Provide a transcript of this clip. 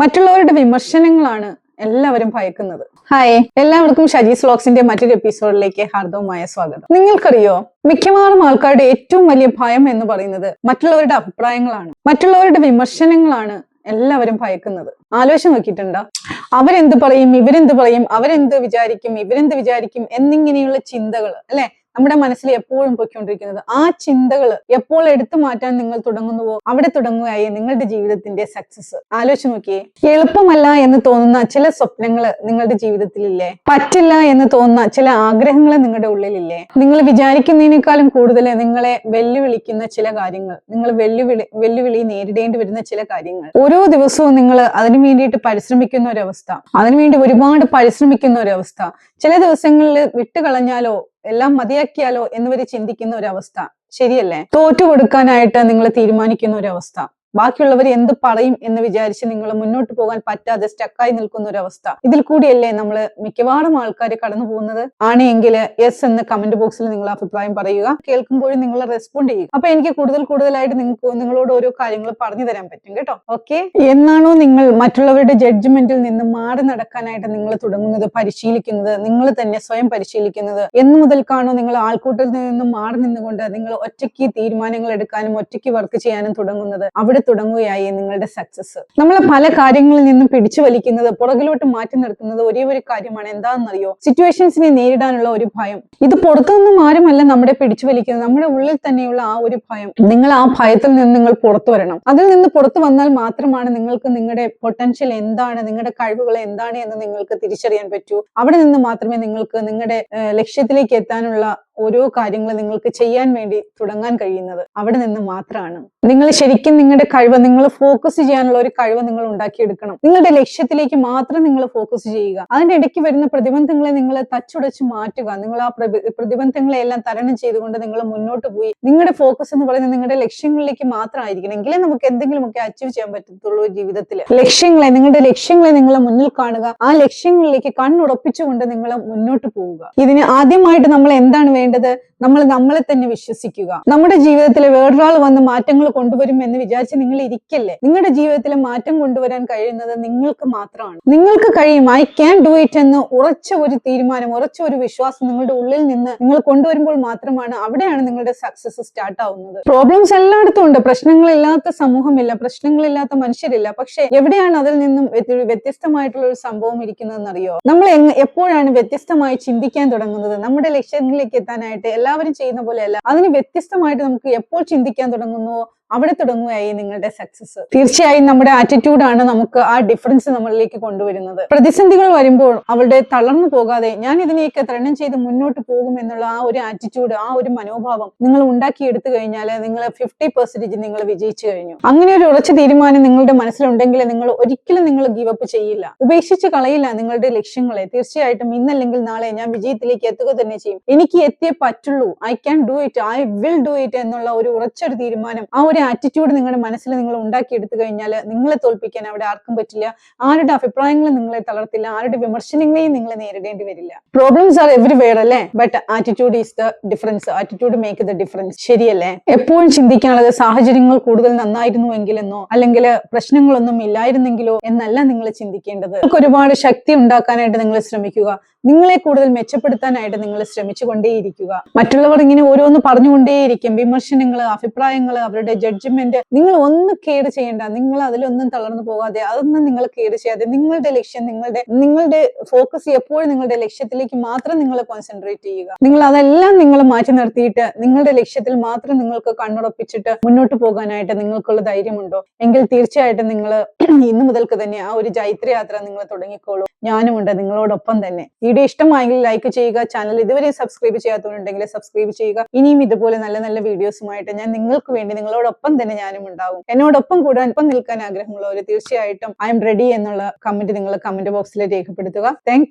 മറ്റുള്ളവരുടെ വിമർശനങ്ങളാണ് എല്ലാവരും ഭയക്കുന്നത്. ഹായ് എല്ലാവർക്കും ഷജീസ് സ്ലോക്സിന്റെ മറ്റൊരു എപ്പിസോഡിലേക്ക് ഹാർദവമായ സ്വാഗതം. നിങ്ങൾക്കറിയോ മിക്കവാറും ആൾക്കാരുടെ ഏറ്റവും വലിയ ഭയം എന്ന് പറയുന്നത് മറ്റുള്ളവരുടെ അഭിപ്രായങ്ങളാണ്. മറ്റുള്ളവരുടെ വിമർശനങ്ങളാണ് എല്ലാവരും ഭയക്കുന്നത്. ആലോചിച്ച് നോക്കിയിട്ടുണ്ടോ? അവരെന്ത് പറയും ഇവരെന്ത് പറയും അവരെന്ത് വിചാരിക്കും ഇവരെന്ത് വിചാരിക്കും എന്നിങ്ങനെയുള്ള ചിന്തകൾ അല്ലെ? നമ്മുടെ മനസ്സിൽ എപ്പോഴും പൊയ്ക്കൊണ്ടിരിക്കുന്നത് ആ ചിന്തകൾ എപ്പോൾ എടുത്തു മാറ്റാൻ നിങ്ങൾ തുടങ്ങുന്നുവോ അവിടെ തുടങ്ങുകയായി നിങ്ങളുടെ ജീവിതത്തിന്റെ സക്സസ് ആലോചിച്ച് നോക്കിയേ. എളുപ്പമല്ല എന്ന് തോന്നുന്ന ചില സ്വപ്നങ്ങൾ നിങ്ങളുടെ ജീവിതത്തിലില്ലേ? പറ്റില്ല എന്ന് തോന്നുന്ന ചില ആഗ്രഹങ്ങൾ നിങ്ങളുടെ ഉള്ളിലില്ലേ? നിങ്ങൾ വിചാരിക്കുന്നതിനേക്കാളും കൂടുതൽ നിങ്ങളെ വെല്ലുവിളിക്കുന്ന ചില കാര്യങ്ങൾ നിങ്ങൾ വെല്ലുവിളി വെല്ലുവിളി നേരിടേണ്ടി വരുന്ന ചില കാര്യങ്ങൾ. ഓരോ ദിവസവും നിങ്ങൾ അതിനു വേണ്ടിയിട്ട് പരിശ്രമിക്കുന്ന ഒരവസ്ഥ അതിനുവേണ്ടി ഒരുപാട് പരിശ്രമിക്കുന്ന ഒരവസ്ഥ. ചില ദിവസങ്ങളിൽ വിട്ടുകളഞ്ഞാലോ എല്ലാം മതിയാക്കിയാലോ എന്ന് വരെ ചിന്തിക്കുന്ന ഒരവസ്ഥ. ശരിയല്ലേ? തോറ്റു കൊടുക്കാനായിട്ട് നിങ്ങൾ തീരുമാനിക്കുന്ന ഒരവസ്ഥ. ബാക്കിയുള്ളവർ എന്ത് പറയും എന്ന് വിചാരിച്ച് നിങ്ങൾ മുന്നോട്ട് പോകാൻ പറ്റാതെ സ്റ്റക്കായി നിൽക്കുന്ന ഒരു അവസ്ഥ. ഇതിൽ കൂടിയല്ലേ നമ്മൾ മിക്കവാറും ആൾക്കാർ കടന്നു പോകുന്നത്? ആണെങ്കിൽ യെസ് എന്ന് കമന്റ് ബോക്സിൽ നിങ്ങൾ അഭിപ്രായം പറയുക. കേൾക്കുമ്പോഴും നിങ്ങൾ റെസ്പോണ്ട് ചെയ്യുക. അപ്പൊ എനിക്ക് കൂടുതൽ കൂടുതലായിട്ട് നിങ്ങൾക്ക് നിങ്ങളോട് ഓരോ കാര്യങ്ങൾ പറഞ്ഞു തരാൻ പറ്റും കേട്ടോ. ഓക്കെ എന്നാണോ നിങ്ങൾ മറ്റുള്ളവരുടെ ജഡ്ജ്മെന്റിൽ നിന്ന് മാറി നടക്കാനായിട്ട് നിങ്ങൾ തുടങ്ങുന്നത് പരിശീലിക്കുന്നത് നിങ്ങൾ തന്നെ സ്വയം പരിശീലിക്കുന്നത്? എന്ന് മുതൽക്കാണോ നിങ്ങൾ ആൾക്കൂട്ടത്തിൽ നിന്നും മാറി നിന്നുകൊണ്ട് നിങ്ങൾ ഒറ്റയ്ക്ക് തീരുമാനങ്ങൾ എടുക്കാനും ഒറ്റയ്ക്ക് വർക്ക് ചെയ്യാനും തുടങ്ങുന്നത്? അവിടെ തുടങ്ങുകയായി നിങ്ങളുടെ സക്സസ് നമ്മൾ പല കാര്യങ്ങളിൽ നിന്നും പിടിച്ചു വലിക്കുന്നത് പുറകിലോട്ട് മാറ്റി നിർത്തുന്നത് ഒരേ ഒരു കാര്യമാണ്. എന്താണെന്നറിയോ? സിറ്റുവേഷൻസിനെ നേരിടാനുള്ള ഒരു ഭയം. ഇത് പുറത്തുനിന്നും ആരുമല്ല നമ്മുടെ പിടിച്ചു വലിക്കുന്നത്. നമ്മുടെ ഉള്ളിൽ തന്നെയുള്ള ആ ഒരു ഭയം. നിങ്ങൾ ആ ഭയത്തിൽ നിന്ന് നിങ്ങൾ പുറത്തു വരണം. അതിൽ നിന്ന് പുറത്തു വന്നാൽ മാത്രമാണ് നിങ്ങൾക്ക് നിങ്ങളുടെ പൊട്ടൻഷ്യൽ എന്താണ് നിങ്ങളുടെ കഴിവുകൾ എന്താണ് എന്ന് നിങ്ങൾക്ക് തിരിച്ചറിയാൻ പറ്റൂ. അവിടെ നിന്ന് മാത്രമേ നിങ്ങൾക്ക് നിങ്ങളുടെ ലക്ഷ്യത്തിലേക്ക് എത്താനുള്ള ഓരോ കാര്യങ്ങൾ നിങ്ങൾക്ക് ചെയ്യാൻ വേണ്ടി തുടങ്ങാൻ കഴിയുന്നത് അവിടെ നിന്ന് മാത്രമാണ്. നിങ്ങൾ ശരിക്കും നിങ്ങളുടെ കഴിവ് നിങ്ങൾ ഫോക്കസ് ചെയ്യാനുള്ള ഒരു കഴിവ് നിങ്ങൾ ഉണ്ടാക്കിയെടുക്കണം. നിങ്ങളുടെ ലക്ഷ്യത്തിലേക്ക് മാത്രം നിങ്ങൾ ഫോക്കസ് ചെയ്യുക. അതിന്റെ ഇടയ്ക്ക് വരുന്ന പ്രതിബന്ധങ്ങളെ നിങ്ങൾ തച്ചുടച്ച് മാറ്റുക. നിങ്ങൾ ആ പ്രതി- പ്രതിബന്ധങ്ങളെ എല്ലാം തരണം ചെയ്തുകൊണ്ട് നിങ്ങൾ മുന്നോട്ട് പോയി. നിങ്ങളുടെ ഫോക്കസ് എന്ന് പറയുന്നത് നിങ്ങളുടെ ലക്ഷ്യങ്ങളിലേക്ക് മാത്രമായിരിക്കണം. എങ്കിലേ നമുക്ക് എന്തെങ്കിലുമൊക്കെ അച്ചീവ് ചെയ്യാൻ പറ്റത്തുള്ളൂ ജീവിതത്തിൽ ലക്ഷ്യങ്ങളെ നിങ്ങളുടെ ലക്ഷ്യങ്ങളെ നിങ്ങൾ മുന്നിൽ കാണുക. ആ ലക്ഷ്യങ്ങളിലേക്ക് കണ്ണുറപ്പിച്ചുകൊണ്ട് നിങ്ങൾ മുന്നോട്ട് പോവുക. ഇതിന് ആദ്യമായിട്ട് നമ്മൾ എന്താണ് വേണ്ടത് നമ്മൾ നമ്മളെ തന്നെ വിശ്വസിക്കുക. നമ്മുടെ ജീവിതത്തിൽ വേറൊരാൾ വന്ന് മാറ്റങ്ങൾ കൊണ്ടുവരും എന്ന് വിചാരിച്ച് നിങ്ങൾ ഇരിക്കല്ലേ? നിങ്ങളുടെ ജീവിതത്തിൽ മാറ്റം കൊണ്ടുവരാൻ കഴിയുന്നത് നിങ്ങൾക്ക് മാത്രമാണ്. നിങ്ങൾക്ക് കഴിയും ഐ ക്യാൻ ഡു ഇറ്റ് എന്ന് ഉറച്ച ഒരു തീരുമാനം ഉറച്ച ഒരു വിശ്വാസം നിങ്ങളുടെ ഉള്ളിൽ നിന്ന് നിങ്ങൾ കൊണ്ടുവരുമ്പോൾ മാത്രമാണ് അവിടെയാണ് നിങ്ങളുടെ സക്സസ് സ്റ്റാർട്ട് ആവുന്നത്. പ്രോബ്ലംസ് എല്ലായിടത്തും ഉണ്ട്. പ്രശ്നങ്ങളില്ലാത്ത സമൂഹമില്ല പ്രശ്നങ്ങളില്ലാത്ത മനുഷ്യരില്ല. പക്ഷെ എവിടെയാണ് അതിൽ നിന്നും വ്യത്യ- വ്യത്യസ്തമായിട്ടുള്ള ഒരു സംഭവം ഇരിക്കുന്നതെന്നറിയോ? നമ്മൾ എപ്പോഴാണ് വ്യത്യസ്തമായി ചിന്തിക്കാൻ തുടങ്ങുന്നത്? നമ്മുടെ ലക്ഷ്യങ്ങളിലേക്ക് എത്താനായിട്ട് എല്ലാവരും ചെയ്യുന്ന പോലെയല്ല അതിന് വ്യത്യസ്തമായിട്ട് നമുക്ക് എപ്പോൾ ചിന്തിക്കാൻ തുടങ്ങുന്നുവോ അവിടെ തുടങ്ങുകയായി നിങ്ങളുടെ സക്സസ് തീർച്ചയായും നമ്മുടെ ആറ്റിറ്റ്യൂഡാണ് നമുക്ക് ആ ഡിഫറൻസ് നമ്മളിലേക്ക് കൊണ്ടുവരുന്നത്. പ്രതിസന്ധികൾ വരുമ്പോൾ അവളുടെ തളർന്നു പോകാതെ ഞാൻ ഇതിനെയൊക്കെ തരണം ചെയ്ത് മുന്നോട്ട് പോകും എന്നുള്ള ആ ഒരു ആറ്റിറ്റ്യൂഡ് ആ ഒരു മനോഭാവം നിങ്ങൾ ഉണ്ടാക്കിയെടുത്തു കഴിഞ്ഞാൽ നിങ്ങൾ ഫിഫ്റ്റി പെർസെന്റേജ് നിങ്ങൾ വിജയിച്ചു കഴിഞ്ഞു. അങ്ങനെ ഒരു ഉറച്ച തീരുമാനം നിങ്ങളുടെ മനസ്സിലുണ്ടെങ്കിൽ നിങ്ങൾ ഒരിക്കലും നിങ്ങൾ ഗീവ് അപ്പ് ചെയ്യില്ല. ഉപേക്ഷിച്ച് കളയില്ല നിങ്ങളുടെ ലക്ഷ്യങ്ങളെ. തീർച്ചയായിട്ടും ഇന്നല്ലെങ്കിൽ നാളെ ഞാൻ വിജയത്തിലേക്ക് എത്തുക തന്നെ ചെയ്യും. എനിക്ക് എത്തിയേ പറ്റുള്ളൂ. I can do it I will do it എന്നുള്ള ഒരു ഉറച്ചൊരു തീരുമാനം ആ ഒരു ആറ്റിറ്റ്യൂഡ് നിങ്ങളുടെ മനസ്സിൽ നിങ്ങൾ ഉണ്ടാക്കിയെടുത്തു കഴിഞ്ഞാൽ നിങ്ങളെ തോൽപ്പിക്കാൻ അവിടെ ആർക്കും പറ്റില്ല. ആരുടെ അഭിപ്രായങ്ങളും നിങ്ങളെ തളർത്തില്ല ആരുടെ വിമർശനങ്ങളെയും നിങ്ങൾ നേരിടേണ്ടി വരില്ല. പ്രോബ്ലംസ് ആർ എവറിവെയർ അല്ലേ? But attitude is the difference attitude make the difference ശരിയല്ലേ? എപ്പോഴും ചിന്തിക്കാനുള്ളത് സാഹചര്യങ്ങൾ കൂടുതൽ നന്നായിരുന്നു എങ്കിലെന്നോ അല്ലെങ്കിൽ പ്രശ്നങ്ങളൊന്നും ഇല്ലായിരുന്നെങ്കിലോ എന്നല്ല നിങ്ങൾ ചിന്തിക്കേണ്ടത്. ഒരുപാട് ശക്തി ഉണ്ടാക്കാനായിട്ട് നിങ്ങൾ ശ്രമിക്കുക. നിങ്ങളെ കൂടുതൽ മെച്ചപ്പെടുത്താനായിട്ട് നിങ്ങൾ ശ്രമിച്ചുകൊണ്ടേയിരിക്കുക. മറ്റുള്ളവർ ഇങ്ങനെ ഓരോന്ന് പറഞ്ഞുകൊണ്ടേയിരിക്കും. വിമർശനങ്ങൾ അഭിപ്രായങ്ങൾ അവരുടെ ജഡ്ജ്മെന്റ് നിങ്ങൾ ഒന്ന് കേട് ചെയ്യേണ്ട നിങ്ങൾ അതിലൊന്നും തളർന്നു പോകാതെ അതൊന്നും നിങ്ങൾ കേട് ചെയ്യാതെ നിങ്ങളുടെ ലക്ഷ്യം നിങ്ങളുടെ നിങ്ങളുടെ ഫോക്കസ് എപ്പോഴും നിങ്ങളുടെ ലക്ഷ്യത്തിലേക്ക് മാത്രം നിങ്ങൾ കോൺസെൻട്രേറ്റ് ചെയ്യുക. നിങ്ങൾ അതെല്ലാം നിങ്ങൾ മാറ്റി നിർത്തിയിട്ട് നിങ്ങളുടെ ലക്ഷ്യത്തിൽ മാത്രം നിങ്ങൾക്ക് കണ്ണുറപ്പിച്ചിട്ട് മുന്നോട്ട് പോകാനായിട്ട് നിങ്ങൾക്കുള്ള ധൈര്യമുണ്ടോ? എങ്കിൽ തീർച്ചയായിട്ടും നിങ്ങൾ ഇന്ന് മുതൽക്ക് തന്നെ ആ ഒരു ജൈത്രയാത്ര നിങ്ങൾ തുടങ്ങിക്കോളൂ. ഞാനും ഉണ്ട് നിങ്ങളോടൊപ്പം തന്നെ. വീഡിയോ ഇഷ്ടമായെങ്കിൽ ലൈക്ക് ചെയ്യുക ചാനൽ ഇതുവരെ സബ്സ്ക്രൈബ് ചെയ്യാത്തവരുണ്ടെങ്കിൽ സബ്സ്ക്രൈബ് ചെയ്യുക. ഇനിയും ഇതുപോലെ നല്ല നല്ല വീഡിയോസുമായിട്ട് ഞാൻ നിങ്ങൾക്ക് വേണ്ടി നിങ്ങളോടൊപ്പം തന്നെ ഞാനും ഉണ്ടാവും. എന്നോടൊപ്പം കൂടാൻ ഒപ്പം നിൽക്കാൻ ആഗ്രഹമുള്ളവർ തീർച്ചയായിട്ടും ഐ എം റെഡി എന്നുള്ള കമന്റ് നിങ്ങൾ കമന്റ് ബോക്സിൽ രേഖപ്പെടുത്തുക. താങ്ക്